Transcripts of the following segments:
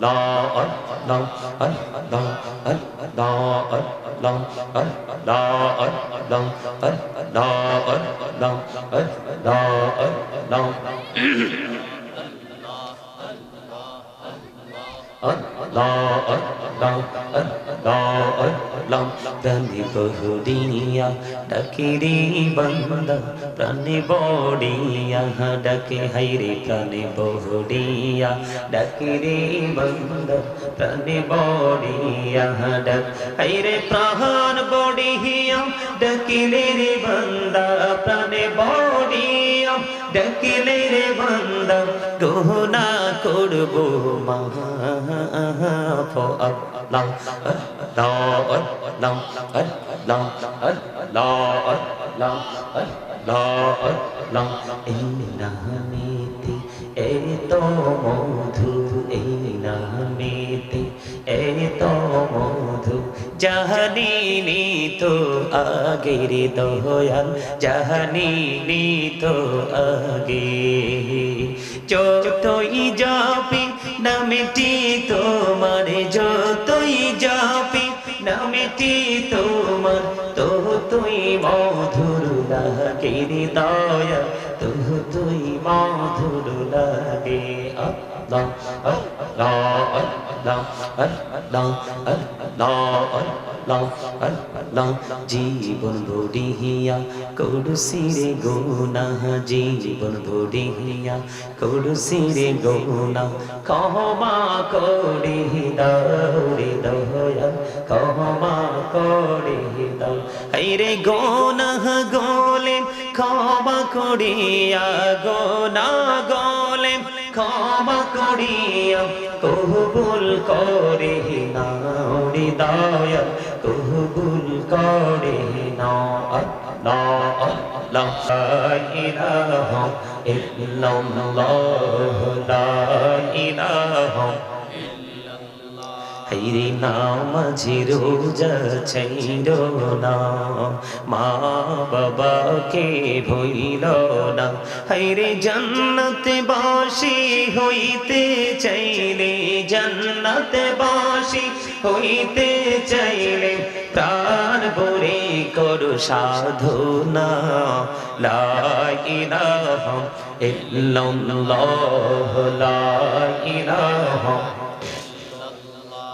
la la la la la লা লা লা লা প্রাণে বহুড়িয়া ডাকিরি বন্দা প্রাণে বড়িয়া ডাকে হাইরে প্রাণে বহুড়িয়া ডাকিরি বন্দা প্রাণে বড়িয়া ডাক হাইরে প্রাণ বড়িয়া ডাকিলে রে বন্দা প্রাণে বড়িয়া ডাকিলে রে বান্দা, গহনা করব মাফ আল্লাহ আল্লাহ আল্লাহ আল্লাহ আল্লাহ আল্লাহ আল্লাহ এত মধু জাহানিনি তো আগের দয়াল জাহানিনি তো আগে। যতই যাবি নামেটি তোমার যতই যাবি নামেটি তোমার। তো তুই মধুর লাগে দয়া তো তুই মধুর লাগে আল্লাহ আল্লাহ আল্লাহ। long ar long ar long ar long ar long জীবন ভরিয়া করুসিরে গোনা জীবন ভরিয়া করুসিরে গোনা ক্ষমা করে দৌড়ে দৌড় ক্ষমা করে দৌ রে গোনা গোলে ক্ষমা করিয়া গোনা গোলে ক্ষমা করিয়া, কবুল করে নাওড়ি দয়া কবুল করে না, আল্লাহ আল্লাহ, ইলাহা, ইল্লাল্লাহ, লা ইলাহা হাইরে নামাজি রোজা ছাইর না মা বাবাকে ভইল না হাইরে জান্নাতে বাসি হইতে চাইলে জান্নাতে বাসি হইতে চাইলে প্রাণ ভরে করো সাধনা লা ইলাহা ইল্লাল্লাহ লা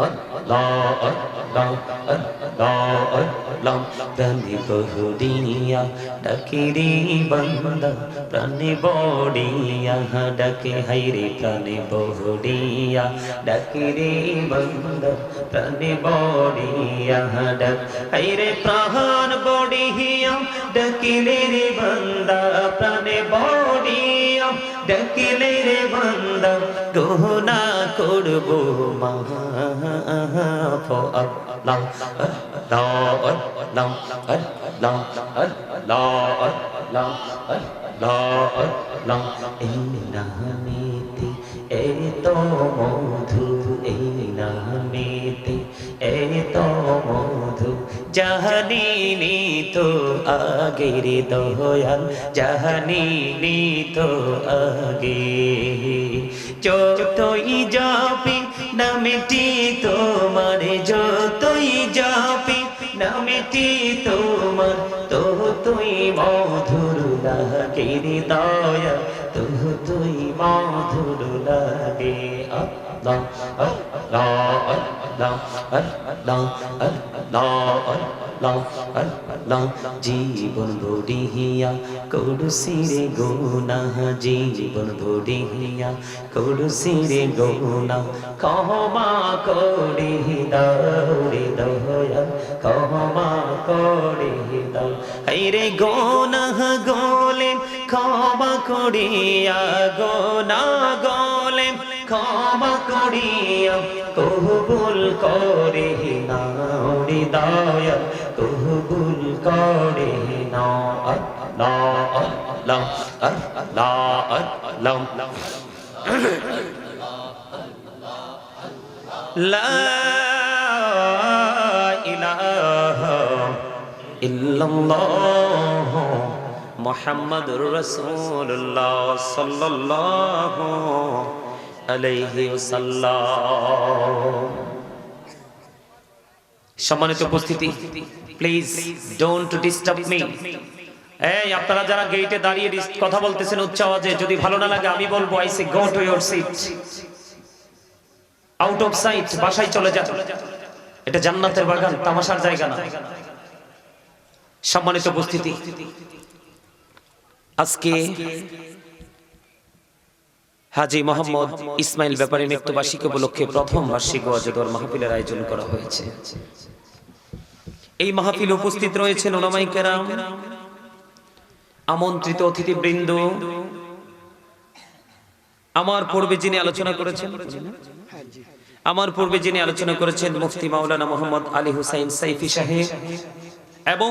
Allah, Allah, Allah, Allah. তানি বহুদিয়া ডাকি রে বান্দা প্রাণে বড়িয়া ডাকে হাইরে প্রাণে বহুদিয়া ডাকি রে বান্দা প্রাণে বড়িয়া ডাক হাইরে প্রাণ বড়িয়া ডাকি রে বান্দা বড়িয়া ডাকিলে রে বান্দা, গহনা করব মাফ আল্লাহ আল্লাহ আল্লাহ আল্লাহ আল্লাহ আল্লাহ এই নামেতে এই জাহানিনি তো আগের দয়াল, জাহানিনি তো আগে। যতই যাবি নামেটি তোমার, যতই যাবি নামেটি তোমার তো তুই মধুর লাগে দয়া তো তুই মধুর লাগে। জীবন ớt đo ớt đo ớt জীবন ভরিয়া করুসিরে গোনা জীবন ভরিয়া করুসিরে গোনা ক্ষমা করে দাও রে দয়া ক্ষমা গোনা গোলে ক্ষমা করিয়া গোনা গো ক্ষমা করিয়া কবুল করে নাও রে দয়াল কবুল করে নাও আল্লাহ আল্লাহ আল্লাহ আল্লাহ لا إله إلا الله محمد رسول الله صلى الله সম্মানিত উপস্থিতি প্লিজ ডোন্ট ডিস্টার্ব মি এই, আপনারা যারা গেটে দাঁড়িয়ে কথা বলতেছেন উচ্চ আওয়াজে, যদি ভালো না লাগে, আমি বলব I see go to your seat out of sight বাসায় চলে যান। এটা জান্নাতের বাগান, তামাশার জায়গা না। সম্মানিত উপস্থিতি, আজকে হাজি মোহাম্মদ ইসমাইল ব্যাপারী মৃত্যুবার্ষিকী উপলক্ষে প্রথম বার্ষিক ওয়াজেদর মাহফিলের আয়োজন করা হয়েছে। এই মাহফিল উপস্থিত রয়েছেন ওলামাই কেরাম, আমন্ত্রিত অতিথিবৃন্দ, আমার পূর্বে যিনি আলোচনা করেছেন, আমার পূর্বে যিনি আলোচনা করেছেন মুফতি মাওলানা মোহাম্মদ আলী হুসাইন সাইফি সাহেব এবং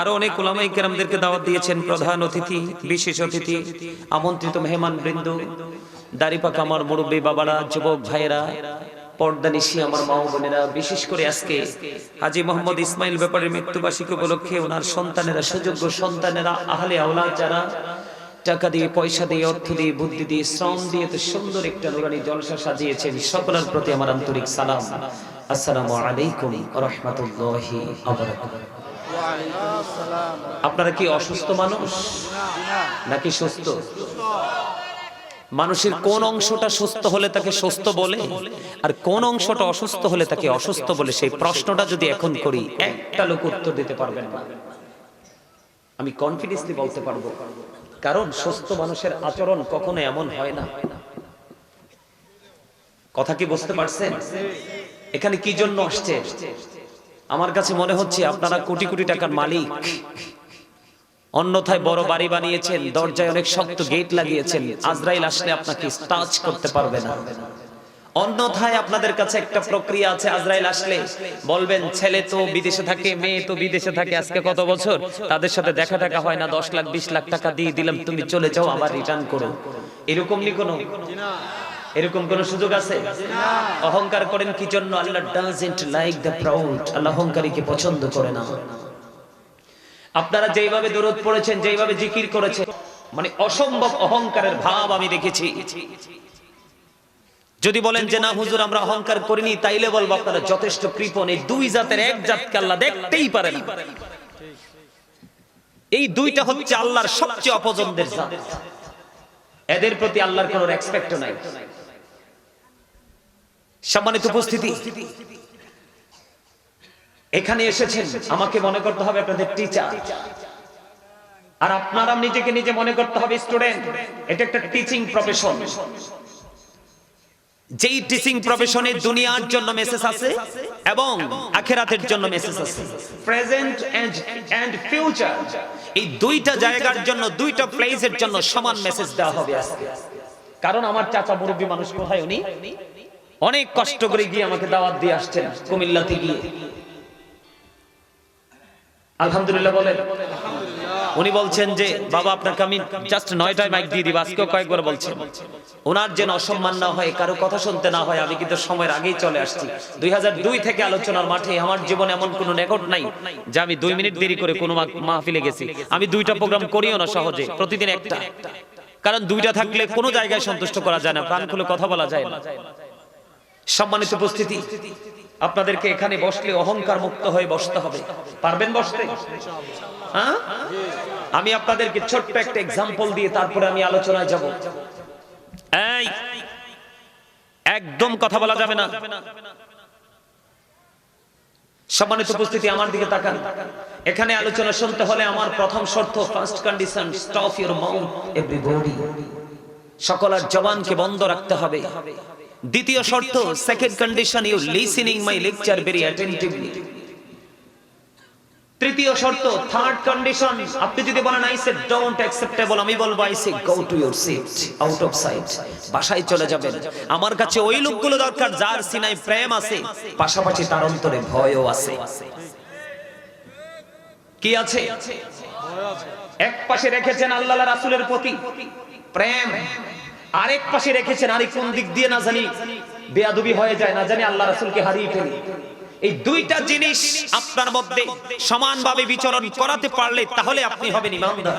আরও অনেক ওলামাই কেরামদেরকে দাওয়াত দিয়েছেন প্রধান অতিথি, বিশেষ অতিথি, আমন্ত্রিত মেহমান বৃন্দ দাড়িপাকা আমার মুরব্বী বাবারা, যুবক ভাইয়েরা আমার বিশেষ করে আজকে হাজি মোহাম্মদ ইসমাইল মৃত্যুবার্ষিকী উপলক্ষে ওনার সন্তানেরা, সুযোগ্য সন্তানেরা, আহলে যারা টাকা দিয়ে, পয়সা দিয়ে, অর্থ দিয়ে, বুদ্ধি দিয়ে, শ্রম দিয়ে সুন্দর একটা জলসা সাজিয়েছেন। সকলের প্রতি আমার আন্তরিক সালাম। আসসালামু আপনারা কি অসুস্থ মানুষ নাকি সুস্থ? মানুষের কোন অংশটা সুস্থ হলে তাকে সুস্থ বলে আর কোন অংশটা অসুস্থ হলে তাকে অসুস্থ বলে সেই প্রশ্নটা যদি এখন করি, একটা লোক উত্তর দিতে পারবেন না। আমি কনফিডেন্সলি বলতে পারব। কারণ সুস্থ মানুষের আচরণ কখনো এমন হয় না। কথা কি বুঝতে পারছেন? এখানে কি জন্য আসছে? আমার কাছে মনে হচ্ছে আপনারা কোটি কোটি টাকার মালিক। অন্যথায় বড় বাড়ি বানিয়েছেন, দরজায় অনেক শক্ত গেট লাগিয়েছেন, আজরাইল আসলে আপনাকে টাচ করতে পারবে না। অন্যথায় আপনাদের কাছে একটা প্রক্রিয়া আছে, আজরাইল আসলে বলবেন, ছেলে তো বিদেশে থাকে, মেয়ে তো বিদেশে থাকে, আজকে কত বছর? তাদের সাথে দেখা টাকা হয় না, দশ লাখ, বিশ লাখ টাকা দিয়ে দিলাম, তুমি চলে যাও, আবার রিটার্ন করো। এরকম নি কোনো? এরকম কোন সুযোগ আছে? অহংকার করেন কি জন্য? Allah doesn't like the proud Allah অহংকারীকে পছন্দ করে না। আপনারা যেইভাবে দূরত পড়েছেন, যেইভাবে জিকির করেছেন মানে অসম্ভব অহংকারের ভাব আমি দেখেছি। যদি বলেন যে, না হুজুর, আমরা অহংকার করিনি, তাইলে বলব আপনারা যথেষ্ট কৃপণ। এই দুই জাতের এক জাতকে আল্লাহ দেখতেই পারে না। এই দুইটা হচ্ছে আল্লাহর সবচেয়ে অপছন্দের জাত। এদের প্রতি আল্লাহর কোনো রেসপেক্ট নাই। সম্মানিত উপস্থিতি। এখানে এসেছেন, আমাকে মনে করতে হবে আপনাদের টিচার আর আপনারা নিজেকে নিজে মনে করতে হবে স্টুডেন্ট এটা একটা টিচিং প্রফেশন যেই টিচিং প্রফেশনে দুনিয়ার জন্য মেসেজ আছে এবং আখেরাতের জন্য মেসেজ আছে প্রেজেন্ট এন্ড ফিউচার এই দুইটা জায়গার জন্য, দুইটা প্লেসের জন্য সমান মেসেজ দেওয়া হবে আজকে। কারণ আমার চাচা মুরব্বী মানুষ কোথায় উনি? অনেক কষ্ট করে গিয়ে আমাকে দাওয়াত দিয়ে আসছেন কুমিল্লাতে গিয়ে আলহামদুলিল্লাহ বলেন। উনি বলছেন যে, বাবা, আপনাকে আমি জাস্ট নয়টায় মাইক দিয়ে দিব, আজকেও কয়েকবার বলছেন। ওনার যেন অসম্মান না হয়, কারও কথা শুনতে না হয়, আমি কিন্তু সময়ের আগেই চলে আসছি। দুই থেকে আলোচনার মাঠে আমার জীবনে এমন কোনো রেকর্ড নাই যে আমি দুই মিনিট দেরি করে কোনো মাহফিলে গেছি। আমি দুইটা প্রোগ্রাম করিও না সহজে, প্রতিদিন একটা। কারণ দুইটা থাকলে কোনো জায়গায় সন্তুষ্ট করা যায় না, প্রাণ খুলে কথা বলা যায় না। সম্মানিত উপস্থিতি, আপনাদেরকে এখানে বসলে অহংকার মুক্ত হয়ে বসতে হবে। পারবেন বসতে? হ্যাঁ? আমি আপনাদেরকে ছোট্ট একটা এক্সাম্পল দিয়ে তারপরে আমি আলোচনায় যাব। এই, একদম কথা বলা যাবে না। সম্মানিত উপস্থিতি, আমার দিকে তাকান। এখানে আলোচনা শুনতে হলে আমার প্রথম শর্ত first condition stop your mouth everybody সকলের জবানকে বন্ধ রাখতে হবে। দ্বিতীয় শর্ত second condition you listening my lecture very attentively তৃতীয় শর্ত থার্ড কন্ডিশন আপনি যদি বলেন আই সে ডোন্ট অ্যাকসেপ্টেবল আমি বলব I say go to your seat out of sight বাসায় চলে যাবেন। আমার কাছে ওই লোকগুলো দরকার যার সিনায় প্রেম আছে পাশাপাশি তার অন্তরে ভয়ও আছে। কি আছে? এক পাশে রেখেছেন আল্লাহ রাসূলের প্রতি প্রেম। আরেক পাশে রেখেছেন আরেক কোন দিক দিয়ে না জানি। বেয়াদবি হয়ে যায়, না জানি আল্লাহ রাসূলকে হারিয়ে ফেলি। এই দুইটা জিনিস আপনার মধ্যে সমানভাবে বিচরণ করাতে পারলে তাহলে আপনি হবেন ইমানদার।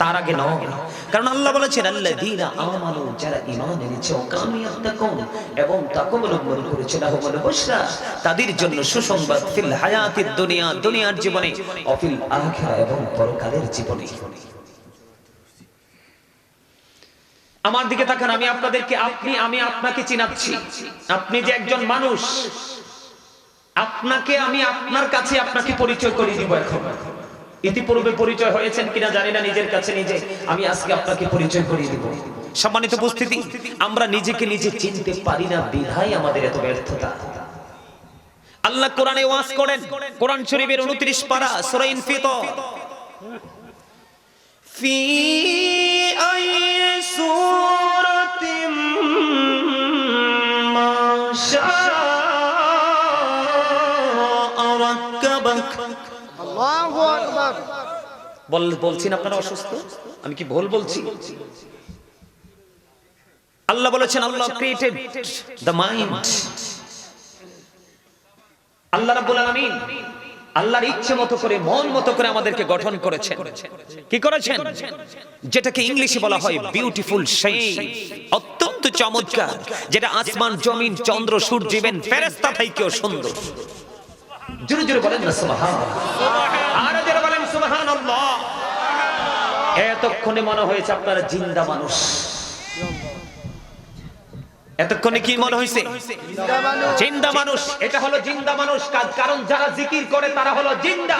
তার আগে নয়। কারণ আল্লাহ বলেছেন, আল্লাযীনা আমানু, যারা ঈমান এনেছে ও কানু ইয়াত্তাকুন এবং তাকওয়া অবলম্বন করেছে লাহুমুল বুশরা তাদের জন্য সুসংবাদ, ফিল হায়াতিদ দুনিয়া, দুনিয়ার জীবনে, অফিল আখিরা এবং পরকালের জীবনে। আমার দিকে থাকেন আমি আপনাদেরকে, আপনি, আমি আপনাকে চিনাচ্ছি। আপনি যে একজন মানুষ, আপনাকে আমি আপনার কাছে আপনাকে পরিচয় করে দিব এখন। ইতিপূর্বে পরিচয় হয়েছেন কিনা জানি না, নিজের কাছে নিজে। আমি আজকে আপনাকে পরিচয় করিয়ে দিব। সম্মানিত উপস্থিতি, আমরা নিজেকে নিজে চিনতে পারি না বিধাই আমাদের এত ব্যর্থতা। আল্লাহ কোরআনে ওয়াজ করেন, কোরআন শরীফের 29 পারা, সূরা ইনফিত ফি আই سورة ما شاء ركبك আল্লাহু আকবার বল বলছেন আপনারা অসুস্থ আমি কি ভুল বলছি আল্লাহ বলেছেন Allah created the mind Allah রাব্বুল আলামিন আল্লাহর ইচ্ছে মতো করে, মন মতো করে আমাদেরকে গঠন করেছেন। কি করেছেন? যেটাকে ইংলিশে বলা হয় বিউটিফুল সেই অত্যন্ত চমৎকার, যেটা আসমান, জমিন, চন্দ্র, সূর্য, ইভেন ফেরেশতা থেকেও সুন্দর। জোরে জোরে বলেন না, সুবহানাল্লাহ। আরও জোরে বলেন, সুবহানাল্লাহ। এতক্ষণে মনে হয়েছে আপনারা জিন্দা মানুষ। এতক্ষণে কি মনে হয়েছে জিন্দা মানুষ, এটা হলো জিন্দা মানুষ কাজ। কারণ যারা জিকির করে, তারা হলো জিন্দা।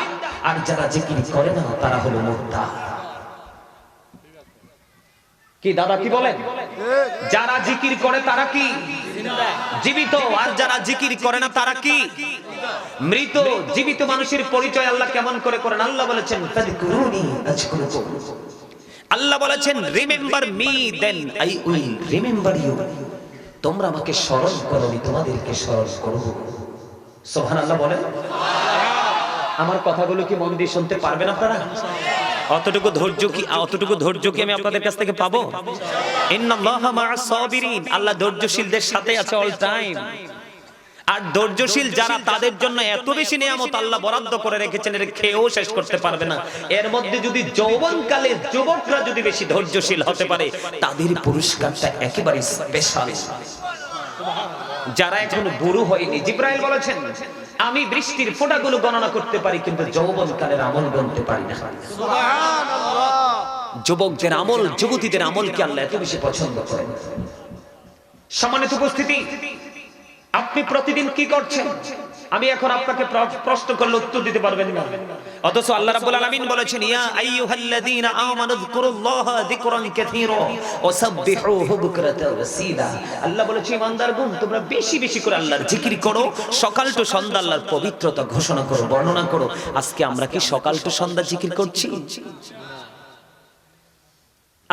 আর যারা জিকির করে না, তারা হলো মুর্দা কি, দাদা কি বলেন? যারা জিকির করে, তারা কি? জীবিত। আর যারা জিকির করে না, তারা কি? মৃত। জীবিত মানুষের পরিচয় আল্লাহ কেমন করে করেন? আল্লাহ বলেছেন আল্লাহ বলেছেন, remember me then I will remember you. তোমরা আমাকে স্মরণ করো আমি তোমাদেরকে স্মরণ করব সোহান আল্লাহ বলেন। আমার কথাগুলো কি মন দিয়ে শুনতে পারবেন আপনারা? অতটুকু ধৈর্য কি অতটুকু ধৈর্য কি আমি আপনাদের কাছ থেকে পাবো? আল্লাহ ধৈর্যশীলদের সাথে আছে অল টাইম আর ধৈর্যশীল যারা তাদের জন্য এত বেশি নিয়ামত আল্লাহ বরাদ্দ করে রেখেছেন এর খেয়েও শেষ করতে পারবে না। এর মধ্যে যদি যৌবনকালে যুবকরা যদি বেশি ধৈর্যশীল হতে পারে তাদের পুরস্কারটা একেবারে স্পেশাল যারা এখন বুড়ো হয়নি জিব্রাইল বলেছেন আমি বৃষ্টির ফোঁটাগুলো গণনা করতে পারি কিন্তু যৌবনকালের আমল গণতে পারি না। যুবকদের আমল যুবতীদের আমলকে আল্লাহ এত বেশি পছন্দ করেন। সম্মানিত উপস্থিতি আপনি প্রতিদিন কি করছেন? আমি এখন আপনাকে প্রশ্ন করলে উত্তর দিতে পারবেন না। অথচ আল্লাহ রাব্বুল আলামিন বলেছেন, ইয়া আইয়ুহাল্লাযীনা আমানু যকুরুল্লাহা যিকরান কাসীরা ওয়া সাব্বিহুহু বুকরাতাও ওয়াসীলা আল্লাহ বলেছে ইমানদারগণ তোমরা বেশি বেশি করে আল্লাহর জিকির করো। সকাল টু সন্ধ্যা আল্লাহর পবিত্রতা ঘোষণা করো, বর্ণনা করো। আজকে আমরা কি সকাল টু সন্ধ্যা জিকির করছি?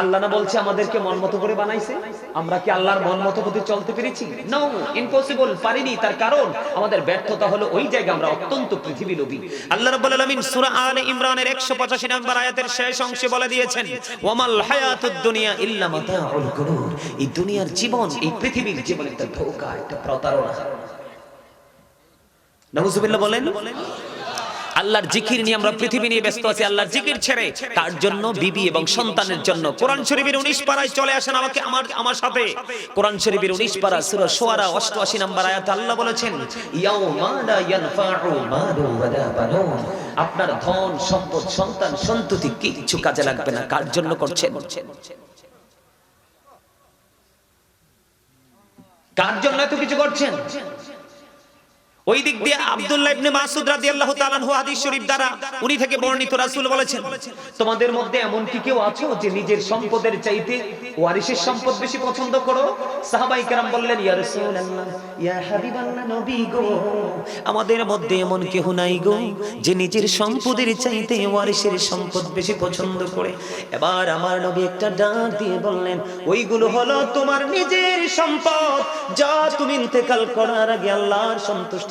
আল্লাহ না বলছে আমাদেরকে মন মতো করে বানাইছে? আমরা কি আল্লাহর মন মতো করে চলতে পেরেছি? নো ইম্পসিবল পারিনি, তার কারণ আমাদের ব্যর্থতা হলো ওই জায়গায় আমরা অত্যন্ত পৃথিবী লোভী। আল্লাহ রাব্বুল আলামিন সূরা আলে ইমরানের 185 নম্বর আয়াতের শেষ অংশে বলে দিয়েছেন, ওয়ামাল হায়াতুদ দুনিয়া ইল্লা মাতাউল গুরুর এই দুনিয়ার জীবন, এই পৃথিবীর জীবন একটা ধোঁকা, একটা প্রতারণা। নাউজুবিল্লাহ বলেন আল্লাহর জিকির নিয়ে আমরা পৃথিবী নিয়ে ব্যস্ত আছি, আল্লাহর জিকির ছেড়ে। তার জন্য বিবি এবং সন্তানের জন্য কোরআন শরীফের 19 পারায় চলে আসেন আমাকে, আমার আমার সাথে। কোরআন শরীফের 19 পারা সূরা শুআরা 88 নম্বর আয়াতে আল্লাহ বলেছেন আপনার ধন, সম্পদ, সন্তান, সন্ততি কিছু কাজে লাগবে না। কার জন্য করছেন? কার জন্য এত কিছু করছেন? ওই দিক দিয়ে আব্দুল্লাহ ইবনে মাসুদ রাদিয়াল্লাহু তাআলা আনহু হাদিস শরীফ দ্বারা উনি থেকে বর্ণিত রাসূল বলেছেন, তোমাদের মধ্যে এমন কি কেউ আছো যে নিজের সম্পদের চাইতে ওয়ারিসের সম্পদ বেশি পছন্দ করো? সাহাবাই কেরাম বললেন, ইয়া রাসূলুল্লাহ, ইয়া হাবিবাল্লাহ নবী গো, আমাদের মধ্যে এমন কেউ নাই গো যে নিজের সম্পদের চাইতে ওয়ারিসের সম্পদ বেশি পছন্দ করে। এবার আমার নবী একটা ডাক দিয়ে বললেন, ওইগুলো হলো তোমার নিজের সম্পদ যা তুমি ইন্তেকাল করার আগে আল্লাহর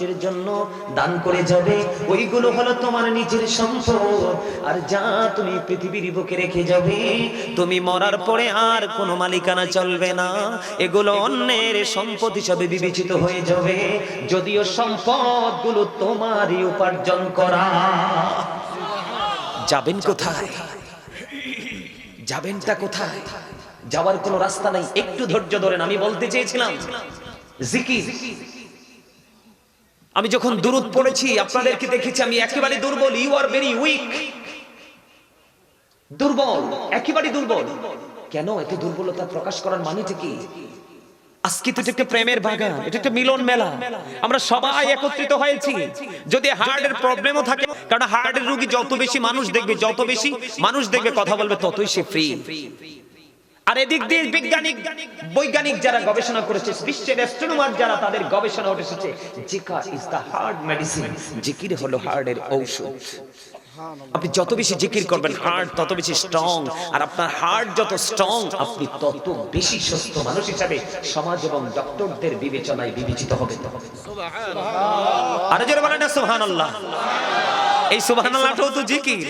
সন্তুষ্টির জন্য দান করে যাবে, ওইগুলো হলো তোমার নিজের সম্পদ। আর যা তুমি পৃথিবীর বুকে রেখে যাবে, তুমি মরার পরে আর কোনো মালিকানা চলবে না। এগুলো অন্যের সম্পদ হিসাবে বিবেচিত হয়ে যাবে। যদিও সম্পদগুলো তোমারই উপার্জন করা। যাবেন কোথায়? যাবেনটা কোথায়? যাওয়ার কোনো রাস্তা নাই। একটু ধৈর্য ধরেন, আমি বলতে চেয়েছিলাম। জিকির। আমি যখন দূরত পড়েছি আপনাদেরকে দেখেছি আমি একেবারে দুর্বল ইউ আর ভেরি উইক দুর্বল। একেবারে দুর্বল। কেন এত দুর্বলতা প্রকাশ করার মানেটা কি? আজকে তো একটা প্রেমের বাগান এটা একটা মিলন মেলা। আমরা সবাই একত্রিত হয়েছি। যদি হার্টের প্রবলেমও থাকে কারণ হার্টের রোগী যত বেশি মানুষ দেখবে যত বেশি মানুষ দেখবে কথা বলবে ততই সে ফ্রি আর এদিক দিয়ে বিজ্ঞানিক, বৈজ্ঞানিক যারা গবেষণা করেছে, বিশ্বের অ্যাস্ট্রোনমার যারা, তাদের গবেষণা উঠে এসেছে জিকা ইজ দা হার্ট মেডিসিন জিকির হলো হার্টের ঔষধ। আপনি যত বেশি জিকির করবেন হার্ট তত বেশি স্ট্রং আর আপনার হার্ট যত স্ট্রং আপনি তত বেশি সুস্থ মানুষ হিসাবে সমাজ এবং ডক্টরদের বিবেচনায় বিবেচিত হবে। আরে জোরে বলেন সুবহানাল্লাহ। এই সুবহানাল্লাহটাও তো জিকির।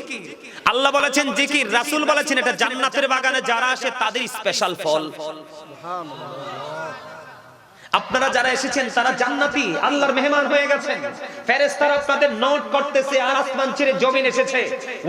আল্লাহ বলেছেন জিকির রাসুল বলেছেন এটা জান্নাতের বাগানে যারা আসে তাদের স্পেশাল ফল। আপনারা যারা এসেছেন, তারা জান্নাতি, আল্লাহর মেহমান হয়ে গেছেন। ফেরেশতারা আপনাদের নোট করতেছে, আর আসমান ছেড়ে জমিন এসেছে।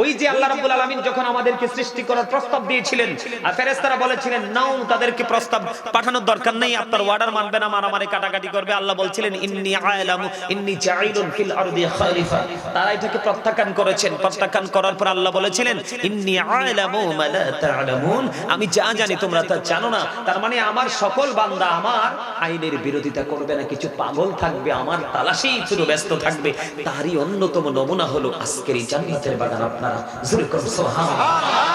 ওই যে আল্লাহ রাব্বুল আলামিন যখন আমাদেরকে সৃষ্টি করার প্রস্তাব দিয়েছিলেন, আর ফেরেশতারা বলেছিলেন, নাও, তাদেরকে প্রস্তাব পাঠানোর দরকার নেই, আপনার অর্ডার মানবে না, মারামারি কাটাকাটি করবে। আল্লাহ বলছিলেন, ইন্নী আলামু, ইন্নী জাইলুন ফিল আরদি খলিফা। তারা এটাকে প্রত্যাখ্যান করেছেন। প্রত্যাখ্যান করার পর আল্লাহ বলেছিলেন, ইন্নি আলামু মা লা তা'লামুন। আমি যা জানি তোমরা তা জানো না। তার মানে আমার সকল বান্দা আমার আইনের বিরোধিতা করবে না, কিছু পাগল থাকবে, আমার তালাশেই শুধু ব্যস্ত থাকবে। তারই অন্যতম নমুনা হলো আজকের এই জান্নাতের বাগান আপনারা। জোরে করুন সুবহানাল্লাহ।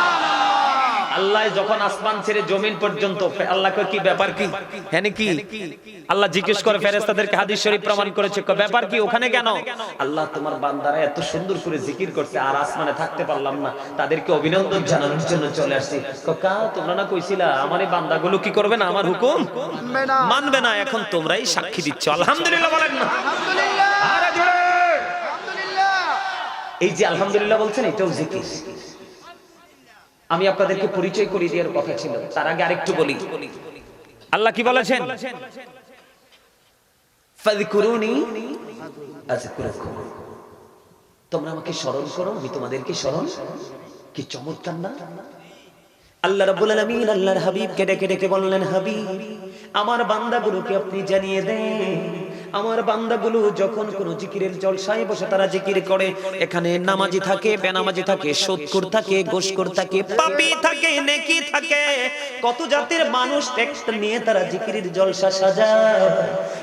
আল্লাহ যখন আসমান ছেড়ে জমিন পর্যন্ত আল্লাহ কি ব্যাপার কি? হ্যাঁ কি আল্লাহ জিজ্ঞেস করে ফেরেশতাদেরকে হাদিস শরীফ প্রমাণ করেছে। ব্যাপার কি ওখানে কেন? আল্লাহ তোমার বান্দারা এত সুন্দর করে জিকির করছে আর আসমানে থাকতে পারলাম না। তাদেরকে অভিনন্দন জানানোর জন্য চলে আসছি। কাকা তোমরা না কইছিলা আমার এই বান্দাগুলো কি করবে না? আমার হুকুম? মানবে না। এখন তোমরাই সাক্ষী দিচ্ছ। আলহামদুলিল্লাহ বলেন না। আলহামদুলিল্লাহ আলহামদুলিল্লাহ। এই যে আলহামদুলিল্লাহ বলছেন এটাও জিকির। আমি আপনাদেরকে পরিচয় করিয়ে দেওয়ার কথা ছিল। তার আগে আরেকটু বলি। আল্লাহ কি বলেছেন? তোমরা আমাকে স্মরণ করো আমি তোমাদেরকে স্মরণ কি চমৎকার না? আল্লাহ রাব্বুল আলামিন আল্লাহর হাবিবকে ডেকে ডেকে বললেন হাবিব আমার বান্দাগুলোকে আপনি জানিয়ে দেন। আমার বান্দাগুলো যখন কোন জিকিরের জলসায় বসে তারা জিকির করে, এখানে নামাজি থাকে, বেনামাজি থাকে, সৎকুর থাকে, গোশকুর থাকে, পাপী থাকে, নেকি থাকে। কত জাতের মানুষ টেক্সট নিয়ে তারা জিকিরের জলসা সাজায়।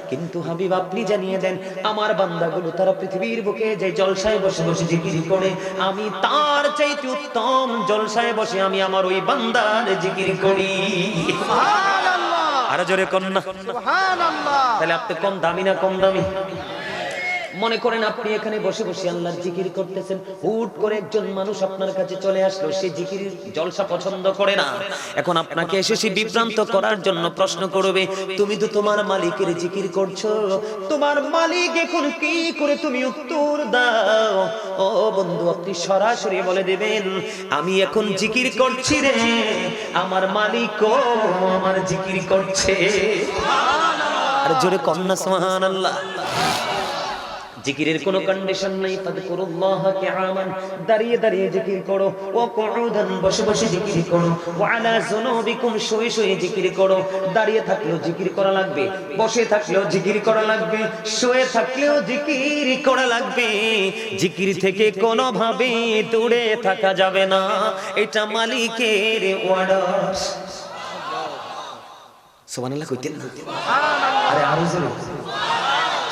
কিন্তু হাবিব, আপনি জানিয়ে দেন, আমার বান্দাগুলো তারা পৃথিবীর বুকে যে জলসায় বসে বসে জিকির করে, আমি তার চাইতে উত্তম জলসায় বসে আমি আমার ওই বান্দার জিকির করি। সুবহানাল্লাহ! আরও জোরে কন্যা। তাহলে আপনি কম দামি না কম দামি? মনে করেন আপনি এখানে বসে বসে আল্লাহর জিকির করতেছেন, হুট করে একজন মানুষ আপনার কাছে চলে আসলো, সে জিকির, জলসা পছন্দ করে না। এখন আপনাকে এসে সে বিভ্রান্ত করার জন্য প্রশ্ন করবে, তুমি তো তোমার মালিকের জিকির করছ, তোমার মালিক এখন কি করে তুমি উত্তর দাও? ও বন্ধু, আপনি সরাসরি বলে দেবেন, আমি এখন জিকির করছি রে, আমার মালিকও আমার জিকির করছে। আর জোরে কন্যা সুবহানাল্লাহ। জিকিরের কোনো কন্ডিশন নাই। ফাদকুরুল্লাহ কিয়ামান দাঁড়িয়ে দাঁড়িয়ে জিকির করো। ও কুউদান, বসে বসে জিকির করো। ওয়া আলা যুনুবিকুম, শুয়ে শুয়ে জিকির করো। দাঁড়িয়ে থাকলেও জিকির করা লাগবে। বসে থাকলেও জিকির করা লাগবে। শুয়ে থাকলেও জিকির করা লাগবে। জিকির থেকে কোনোভাবে দূরে থাকা যাবে না। এটা মালিকের অর্ডার সুবহানাল্লাহ, কইতেন না? আরে আরও জোরে।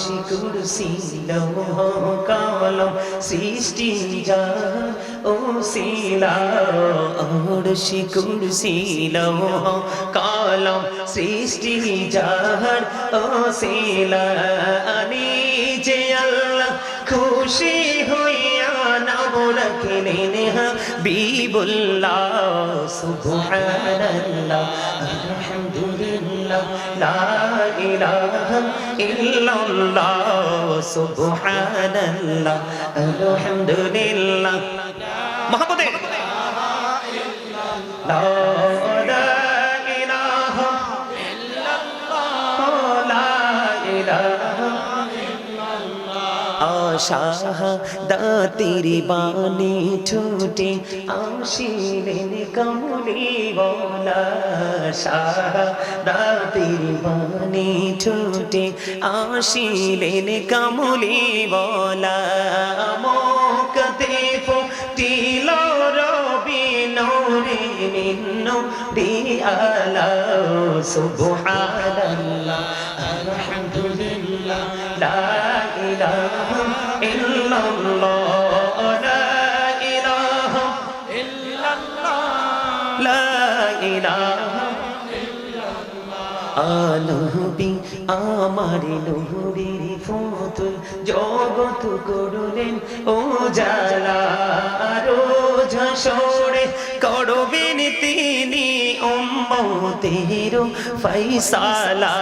আরশি কুরসি লৌহ কলম সৃষ্টি জাহান ও শিলা। আরশি কুরসি লৌহ কলম সৃষ্টি জাহান ও শিলা। যে আল্লাহ খুশি হইয়া নাম রাখিলেন হাবিবুল্লাহ, সুবহানাল্লাহ। আলহামদুলিল্লাহ লা ইলাহা ইল্লাল্লাহ সুবহানাল্লাহ আলহামদুলিল্লাহ। মহব্বতে লা আশা দাতির বাণী ঠোঁটে আসিলেন কমলি বলা শাহ দাতির বাণী ঠোঁটে আসিলেন কমলি বলা। মোকতে ফুটিল রবি নূরে মিন্নু দিয়ালা, সুবহানাল্লাহ। আনবি আমার নূরের ফুতুল জগত করলেন ও জালা রোজ হাসরে করবেন তিনি উম্মতের ফয়সালা।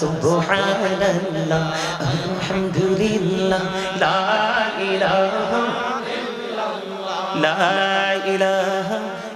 সুবহানাল্লাহ, আলহামদুলিল্লাহ, লা ইলাহা লা ইলাহা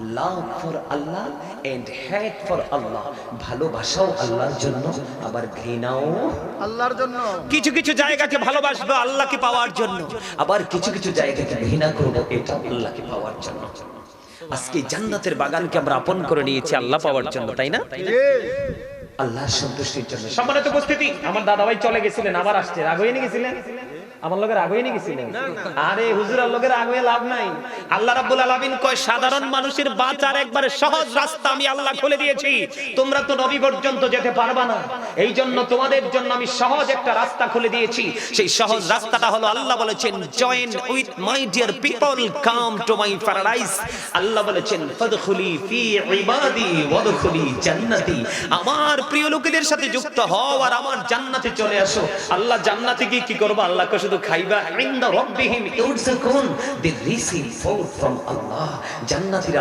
love for Allah and hate for Allah ভালোবাসাও আল্লাহর জন্য আবার ঘৃণাও আল্লাহর জন্য। কিছু কিছু জায়গাকে ভালোবাসবো আল্লাহকে পাওয়ার জন্য। আবার কিছু কিছু জায়গাকে ঘৃণা করব এটা আল্লাহকে পাওয়ার জন্য। আজকে জান্নাতের বাগানকে আমরা আপন করে নিয়েছি আল্লাহ পাওয়ার জন্য তাই না? আল্লাহর সন্তুষ্টির জন্য। সম্মানিত উপস্থিতি আমার দাদা ভাই চলে গেছিলেন আবার আসছে। রাগ হয়ে গেছিলেন? আমার লোকের রাগ হয়ে নিয়ে গেছিলেন আরে হুজুর লোকের রাগ হয়ে লাভ নাই। আল্লাহ রাব্বুল আলামিন কয় সাধারণ মানুষের বাঁচার একবারে সহজ রাস্তা আমি আল্লাহ খুলে দিয়েছি। তোমরা তো নবী পর্যন্ত যেতে পারবা না। এই জন্য তোমাদের জন্য আমি সহজ একটা রাস্তা খুলে দিয়েছি। সেই সহজ রাস্তাটা হলো আল্লাহ বলেছেন join with my dear people come to my paradise Allah বলেছেন ফাদখুলি ফি ইবাদি ওয়াদখুলি জান্নাতি। আমার প্রিয় লোকেদের সাথে যুক্ত হও আর আমার জান্নাতে চলে আসো। আল্লাহ জান্নাতে গিয়ে কি করবে? আল্লাহকে শুধু খাইবা they receive food from Allah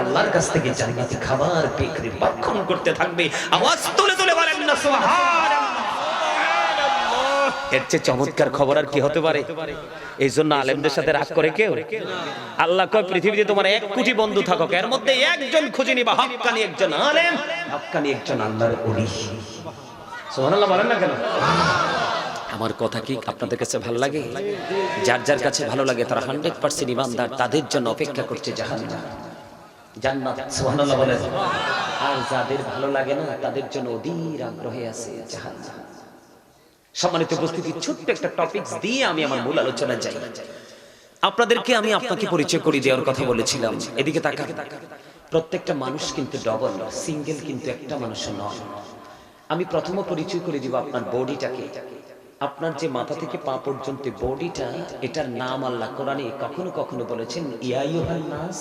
আল্লাহর কাছ থেকে জান্নাতি খাবার পেয়ে ভক্ষণ করতে থাকবে। আওয়াজ তুলে তুলে বলেন না, সুবহানাল্লাহ। এর চেয়ে চমৎকার খবর আর কি হতে পারে? এই জন্য আলেমদের সাথে রাগ করে কেউ? আল্লাহ কয়, পৃথিবীতে তোমার এক কোটি বন্ধু থাকুক, এর মধ্যে একজন খুঁজে নিবা হক্কানি একজন আলেম হক্কানি একজন আল্লাহর ওলি। সুবহানাল্লাহ বলেন না কেন? আমার কথা কি আপনাদের কাছে ভালো লাগে? যার যার কাছে ভালো লাগে তারা হান্ড্রেড পার্সেন্ট ইমানদার, তাদের জন্য অপেক্ষা করছে বলেন, আর যাদের ভালো লাগে না, তাদের জন্য অধীর আগ্রহে আছে জাহান্নাম। সম্মানিত উপস্থিতি, ছোট্ট একটা টপিকস দিয়ে আমি আমার মূল আলোচনা যাই। আপনাদেরকে আমি আপনাকে পরিচয় করে দেওয়ার কথা বলেছিলাম। এদিকে তাকা প্রত্যেকটা মানুষ কিন্তু ডবল সিঙ্গেল কিন্তু একটা মানুষ নয়। আমি প্রথম পরিচয় করে দিব আপনার বডিটাকে আপনার যে মাথা থেকে পা পর্যন্ত বডিটা, এটার নাম আল্লাহ কোরআনে কখনো কখনো বলেছেন, ইয়া আইয়ুহান নাস।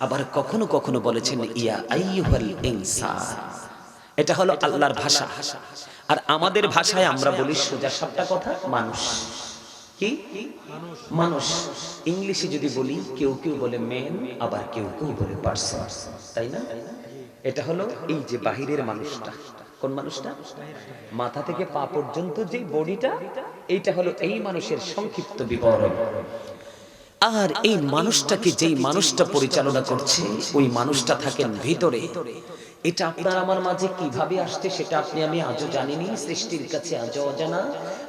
আবার কখনো কখনো বলেছেন, ইয়া আইয়ুহাল ইনসান এটা হলো আল্লাহর ভাষা। আর আমাদের ভাষায় আমরা বলি সোজা সবটা কথা, মানুষ। কি? মানুষ। ইংলিশে যদি বলি, কেউ কেউ বলে মেন আবার কেউ কেউ বলে পার্সন তাই না? এটা হলো এই যে বাহিরের মানুষটা। কোন মানুষটা? মাথা থেকে পা পর্যন্ত যে বডিটা, এইটা হলো এই মানুষের সংক্ষিপ্ত বিবরণ। আর এই মানুষটাকে যেই মানুষটা পরিচালনা করছে, ওই মানুষটা থাকেন ভিতরে। এটা আপনার আমার মাঝে কীভাবে আসছে সেটা আপনি আমি আজও জানিনি, সৃষ্টির কাছে আজও অজানা।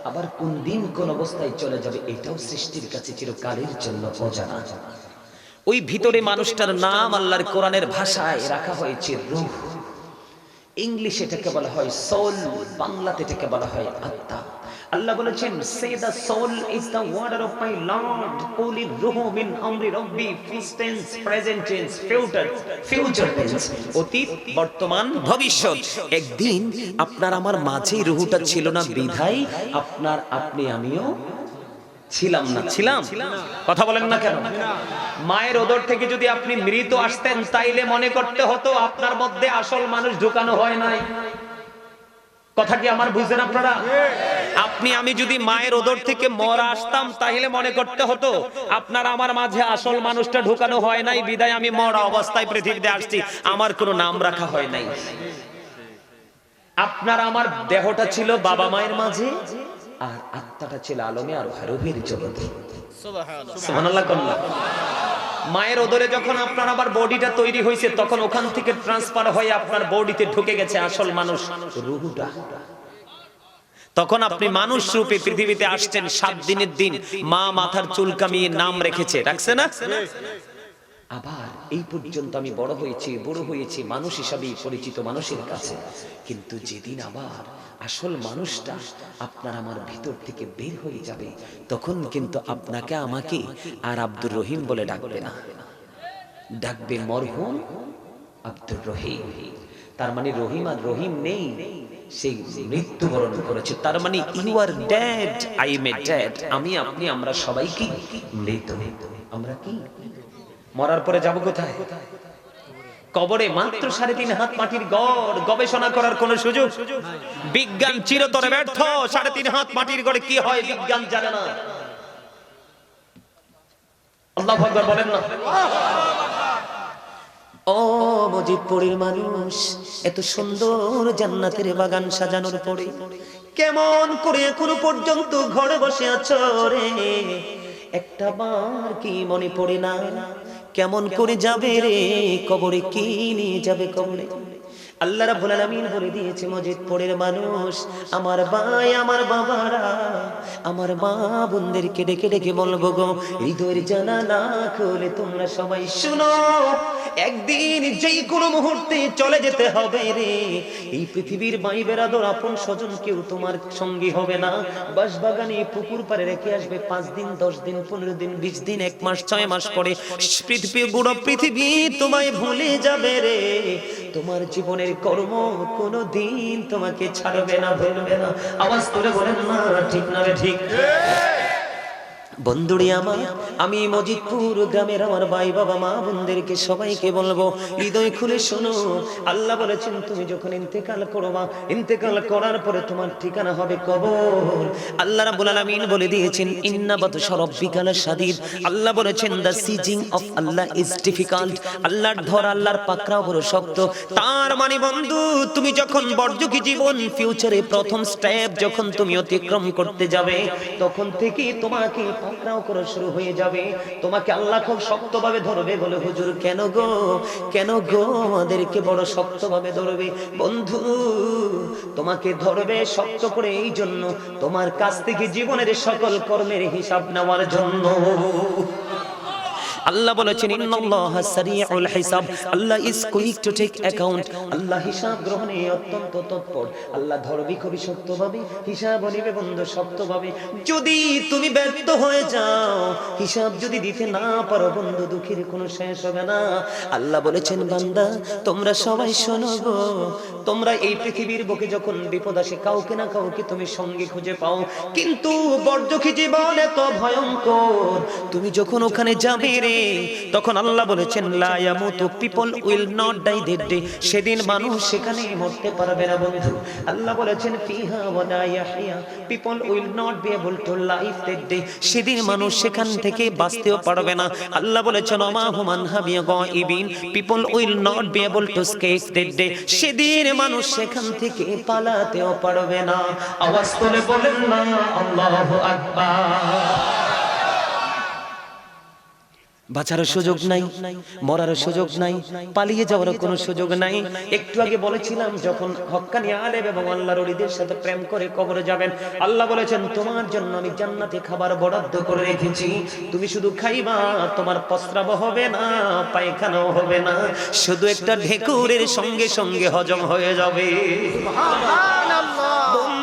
আবার কোন দিন কোন অবস্থায় চলে যাবে, এটাও সৃষ্টির কাছে চিরকালের জন্য অজানা। ওই ভিতরে মানুষটার নাম আল্লাহর কোরআনের ভাষায় রাখা হয়েছে রূহ। ইংলিশ এটাকে বলা হয় সোল, বাংলাতে এটাকে বলা হয় আত্মা। আল্লাহ বলেছেন সে the soul is the order of my lord. কুলি রুহু মিন আমরি রব্বি first tense, present tense, future future tense, অতীত, বর্তমান, ভবিষ্যৎ। একদিন আপনার আমার মাঝে রুহুটা ছিল না বিধাই আপনার আপনি আমিও ছিলাম না। ছিলাম? কথা বলেন না কেন? মায়ের ওদর থেকে যদি আপনি মৃত আসতেন তাইলে মনে করতে হতো আপনার মধ্যে আসল মানুষ ঢুকানো হয় নাই। কথা কি আমার বুঝছেন আপনারা? আপনি আমি যদি মায়ের ওদর থেকে মরা আসতাম তাহলে মনে করতে হতো আপনার আমার মাঝে আসল মানুষটা ঢুকানো হয় নাই বিদায় আমি মরা অবস্থায় পৃথিবীতে আসছি আমার কোনো নাম রাখা হয় নাই। আপনার আমার দেহটা ছিল বাবা মায়ের মাঝে। আর আত্মাটা ছিল আলমে আর রবির জগতে মায়ের ওদরে যখন আপনার আবার বডিটা তৈরি হয়েছে তখন ওখান থেকে ট্রান্সফার হয়ে আপনার বডিতে ঢুকে গেছে আসল মানুষ রুহুটা। তখন আপনি মানুষ রূপে পৃথিবীতে আসছেন সাত দিনের দিন মা মাথার চুল কামিয়ে নাম রেখেছে। রাখছে না? আবার এই পর্যন্ত আমি বড় হয়েছি বড় হয়েছি মানুষ হিসাবেই পরিচিত মানুষের কাছে। কিন্তু যেদিন আবার আসল মানুষটা আপনার আমার ভিতর থেকে বের হয়ে যাবে, তখন কিন্তু আপনাকে আমাকে আর আব্দুর রহিম বলে ডাকবে না। ডাকবে মরহুম আব্দুর রহিম। তার মানে রহিম আর রহিম নেই সেই মৃত্যুবরণ করেছে। তার মানে you are dead I am a dead আমি, আপনি, আমরা সবাই কি? মৃত। আমরা কি? মরার পরে যাব কোথায়? কবরে মাত্র সাড়ে তিন হাত মাটির গড় গবেষণা করার কোন সুযোগ? বিজ্ঞান চিরতরে ব্যর্থ, সাড়ে তিন হাত মাটির গড়ে কি হয় বিজ্ঞান জানে না। আল্লাহ আকবার বলেন না। ও মজিদপুরের মানুষ, এত সুন্দর জান্নাতের বাগান সাজানোর পরে কেমন করে এখনও পর্যন্ত ঘরে বসে আছো রে? একটা বার কি মনে পড়ে না? কেমন করে যাবে রে? কবরে কি নিয়ে যাবে কবরে? আল্লাহ রাব্বুল আলামিন বলে দিয়েছে মজিদপুরের মানুষ, আমার ভাই, আমার বাবারা, আমার মা বোনদেরকে ডেকে ডেকে বলব গো হৃদয়ের জানা না খুলে তোমরা সবাই শুনো, একদিন যেই কোনো মুহূর্তে চলে যেতে হবে রে। এই পৃথিবীর মাই বেড়াদর আপন স্বজন কেউ তোমার সঙ্গী হবে না। বাসবাগানে পুকুর পারে রেখে আসবে পাঁচ দিন, দশ দিন, পনেরো দিন, বিশ দিন, এক মাস, ছয় মাস পরে পৃথিবী বুড়ো পৃথিবী তোমায় ভুলে যাবে রে। তোমার জীবনের কর্ম কোনো দিন তোমাকে ছাড়বে না, ভুলবে না। আওয়াজ করে বলেন, না ঠিক না ঠিক। বন্ধুরি আমার, আমি মজিদপুর গ্রামের আমার ভাই বাবা, মা বোনদেরকে সবাইকে বলব, হৃদয় খুলে শোনো। আল্লাহ বলেছেন, তুমি যখন ইন্তেকাল করবা ইন্তেকাল করার পরে তোমার ঠিকানা হবে কবর। আল্লাহ রাব্বুল আলামিন বলে দিয়েছেন, ইন্না বাতশা সরব্বিকাল শাদীদ। আল্লাহ বলেছেন the seizing of Allah is difficult. আল্লাহর ধর, আল্লাহর পাকড়াও বড় শক্ত। তার মানে বন্ধু, তুমি যখন বর্জকি জীবন ফিউচারে প্রথম স্টেপ যখন তুমি অতিক্রম করতে যাবে, তখন থেকে তোমাকে পাকড়াও করা শুরু হয়ে যাবে। তোমাকে আল্লাহ খুব শক্তভাবে ধরবে বলে হুজুর, কেন গো? কেন গো? আমাদেরকে বড় শক্তভাবে ধরবে। বন্ধু, তোমাকে ধরবে শক্ত করে এই জন্য, তোমার কাছ থেকে জীবনের সকল কর্মের হিসাব নেওয়ার জন্য। আল্লাহ বলেছেন, ইন্নাল্লাহ সারিউল হিসাব। Allah is quick to take account Allah হিসাব গ্রহণে অত্যন্ত তৎপর। আল্লাহ ধরবি শক্তভাবে হিসাব নিবে বন্ধু শক্তভাবে যদি তুমি ব্যর্থ হয়ে যাও, হিসাব যদি দিতে না পারো, বন্ধু, দুঃখের কোনো শেষ হবে না। আল্লাহ বলেছেন, বান্দা, তোমরা সবাই শোনো গো। তোমরা এই পৃথিবীর বুকে যখন বিপদ আসে, কাউকে না কাউকে তুমি সঙ্গে খুঁজে পাও। কিন্তু বর্জকি জীবন এত ভয়ঙ্কর? তুমি যখন ওখানে যাবে রে তখন আল্লাহ বলেছেন পিপল উইল নট ডাই সেদিন মানুষ সেখানে মরতে পারবে না, বন্ধু। আল্লাহ বলেছেন সেদিন মানুষ সেখান থেকে বাঁচতেও পারবে না। আল্লাহ বলেছেন people will not be to সেদিন মানুষ সেখান থেকে পালাতেও পারবে না। আওয়াজ বলেন না, আল্লাহু আকবার। বাঁচার সুযোগ নাই মরার সুযোগ নাই পালিয়ে যাওয়ার কোনো সুযোগ নাই। একটু আগে বলেছিলাম যখন হক্কানি আলেম এবং আল্লাহর ওলিদের সাথে প্রেম করে কবরে যাবেন আল্লাহ বলেছেন তোমার জন্য আমি জান্নাতে খাবার বরাদ্দ করে রেখেছি। তুমি শুধু খাইবা তোমার প্রস্রাব হবে না পায়খানাও হবে না। শুধু একটা ঢেকুরের সঙ্গে সঙ্গে হজম হয়ে যাবে। সুবহানাল্লাহ।